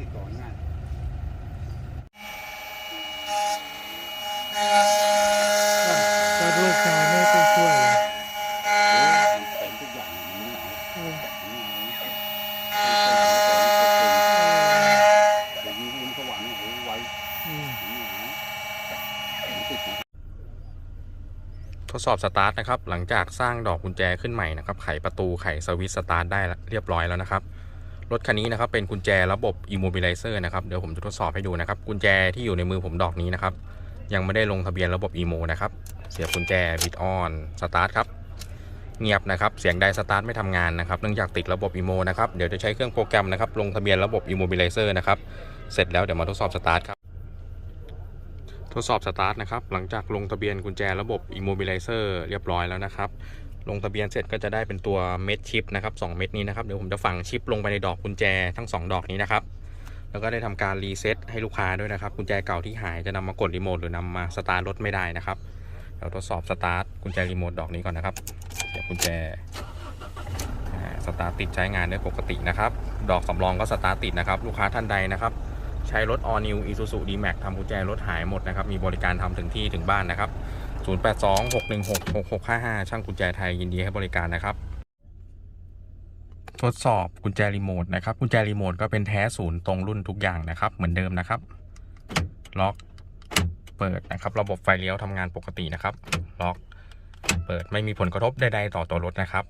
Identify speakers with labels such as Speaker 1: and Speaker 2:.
Speaker 1: ติดต่อง่าย
Speaker 2: ก็ลูกชายไม่ต้องช่วยเลย
Speaker 1: โอ้มันเป็นทุกอย่างมันไม่เอา
Speaker 2: เออ
Speaker 1: ไม่เอาเดี๋ยวนี้ลุงสวรรค์โอ้โหไว
Speaker 2: อืม
Speaker 1: ไม่เอามันติดนะ
Speaker 3: ทดสอบสตาร์ทนะครับ หลังจากสร้างดอกกุญแจขึ้นใหม่นะครับ ไขประตูไขสวิตช์สตาร์ทได้แล้วเรียบร้อยแล้วนะครับ รถคันนี้นะครับเป็นกุญแจระบบ immobilizer นะครับเดี๋ยวผมจะทดสอบให้ดูนะครับ กุญแจที่อยู่ในมือผมดอกนี้นะครับ ยังไม่ได้ลงทะเบียนระบบ imo นะครับ เสียบกุญแจบิดออนสตาร์ทครับเงียบนะครับเสียงใดสตาร์ทไม่ทำงานนะครับเนื่องจากติดระบบ imo นะครับเดี๋ยวจะใช้เครื่องโปรแกรมนะครับลงทะเบียนระบบ immobilizer นะครับเสร็จแล้วเดี๋ยวมาทดสอบสตาร์ทครับทดสอบสตาร์ทนะครับหลังจากลงทะเบียนกุญแจระบบ immobilizer เรียบร้อยแล้วนะครับ ลงทะเบียนเสร็จก็จะได้เป็นตัวเม็ดชิปนะครับ2เม็ดนี้นะครับเดี๋ยวผมจะฝังชิปลงไปในดอกกุญแจทั้ง 2 ดอกนี้นะครับแล้วก็ได้ทำการรีเซ็ตให้ลูกค้าด้วยนะครับกุญแจเก่าที่หายจะนำมากดรีโมทหรือนำมาสตาร์ทรถไม่ได้นะครับเดี๋ยวทดสอบสตาร์ทกุญแจรีโมทดอกนี้ก่อนนะครับเดี๋ยวกุญแจสตาร์ทติดใช้งานได้ปกตินะครับ ดอกสำรองก็สตาร์ทติดนะครับ ลูกค้าท่านใดนะครับ ใช้รถ All New Isuzu D-Max ทำกุญแจรถหายหมดนะครับ มีบริการทำถึงที่ถึงบ้านนะครับ 0826166655 ช่างกุญแจไทยยินดีให้บริการนะครับ ทดสอบกุญแจรีโมทนะครับกุญแจรีโมทก็เป็นแท้ศูนย์ตรงรุ่นทุกอย่างนะครับ เหมือนเดิมนะครับ ล็อกเปิดนะครับ ระบบไฟเลี้ยวทำงานปกตินะครับ ล็อก เปิดไม่มีผลกระทบใดๆต่อตัวรถนะครับ